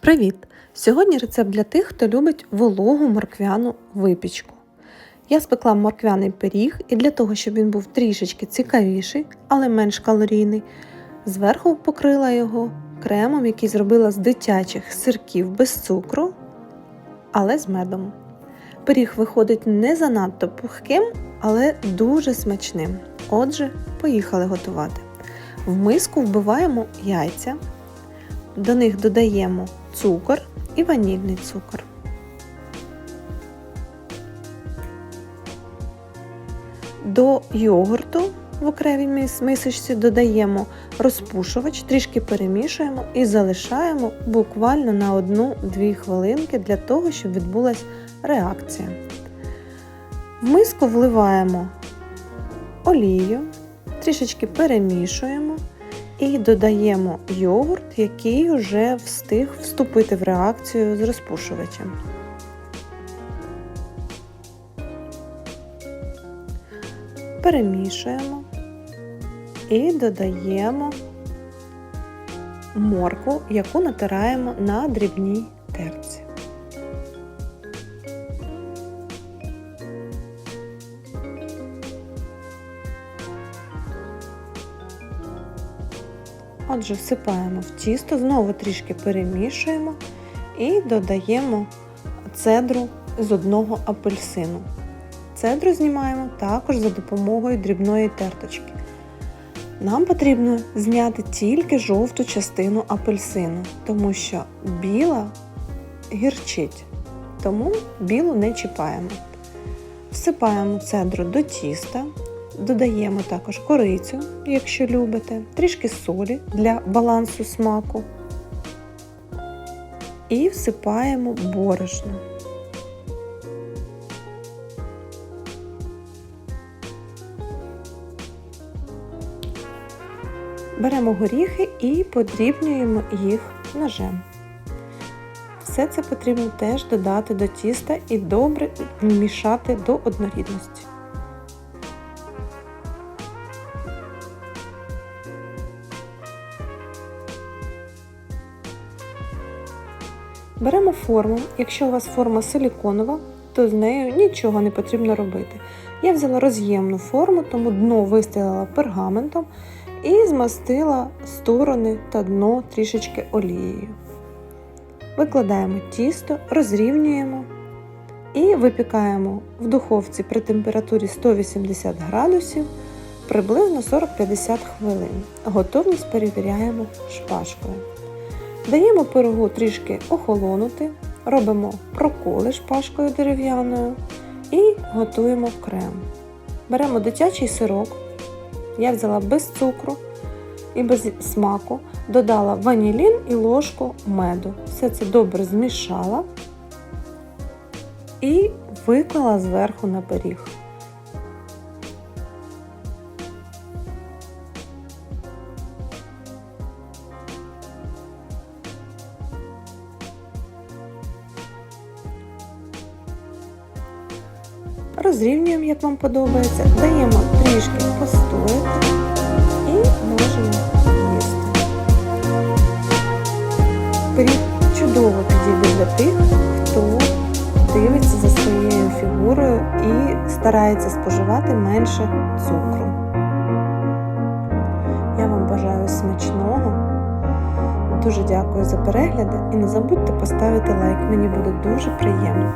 Привіт! Сьогодні рецепт для тих, хто любить вологу морквяну випічку. Я спекла морквяний пиріг і для того, щоб він був трішечки цікавіший, але менш калорійний, зверху покрила його кремом, який зробила з дитячих сирків без цукру, але з медом. Пиріг виходить не занадто пухким, але дуже смачним. Отже, поїхали готувати. В миску вбиваємо яйця, до них додаємо цукор і ванільний цукор. До йогурту в окремій мисочці додаємо розпушувач, трішки перемішуємо і залишаємо буквально на 1-2 хвилинки для того, щоб відбулася реакція. В миску вливаємо олію, трішечки перемішуємо і додаємо йогурт, який вже встиг вступити в реакцію з розпушувачем. Перемішуємо і додаємо моркву, яку натираємо на дрібній терці. Отже, всипаємо в тісто, знову трішки перемішуємо і додаємо цедру з одного апельсину. Цедру знімаємо також за допомогою дрібної терточки. Нам потрібно зняти тільки жовту частину апельсину, тому що біла гірчить, тому білу не чіпаємо. Всипаємо цедру до тіста, Додаємо також корицю, якщо любите, трішки солі для балансу смаку. І всипаємо борошно. Беремо горіхи і подрібнюємо їх ножем. Все це потрібно теж додати до тіста і добре вмішати до однорідності. Беремо форму. Якщо у вас форма силіконова, то з нею нічого не потрібно робити. Я взяла роз'ємну форму, тому дно вистелила пергаментом і змастила сторони та дно трішечки олією. Викладаємо тісто, розрівнюємо і випікаємо в духовці при температурі 180 градусів приблизно 40-50 хвилин. Готовність перевіряємо шпажкою. Даємо пирогу трішки охолонути, робимо проколи шпажкою дерев'яною і готуємо крем. Беремо дитячий сирок, я взяла без цукру і без смаку, додала ванілін і ложку меду. Все це добре змішала і виклала зверху на пиріг. Розрівнюємо, як вам подобається, даємо трішки постояти і можемо їсти. Пиріг чудово підійде для тих, хто дивиться за своєю фігурою і старається споживати менше цукру. Я вам бажаю смачного. Дуже дякую за перегляди і не забудьте поставити лайк, мені буде дуже приємно.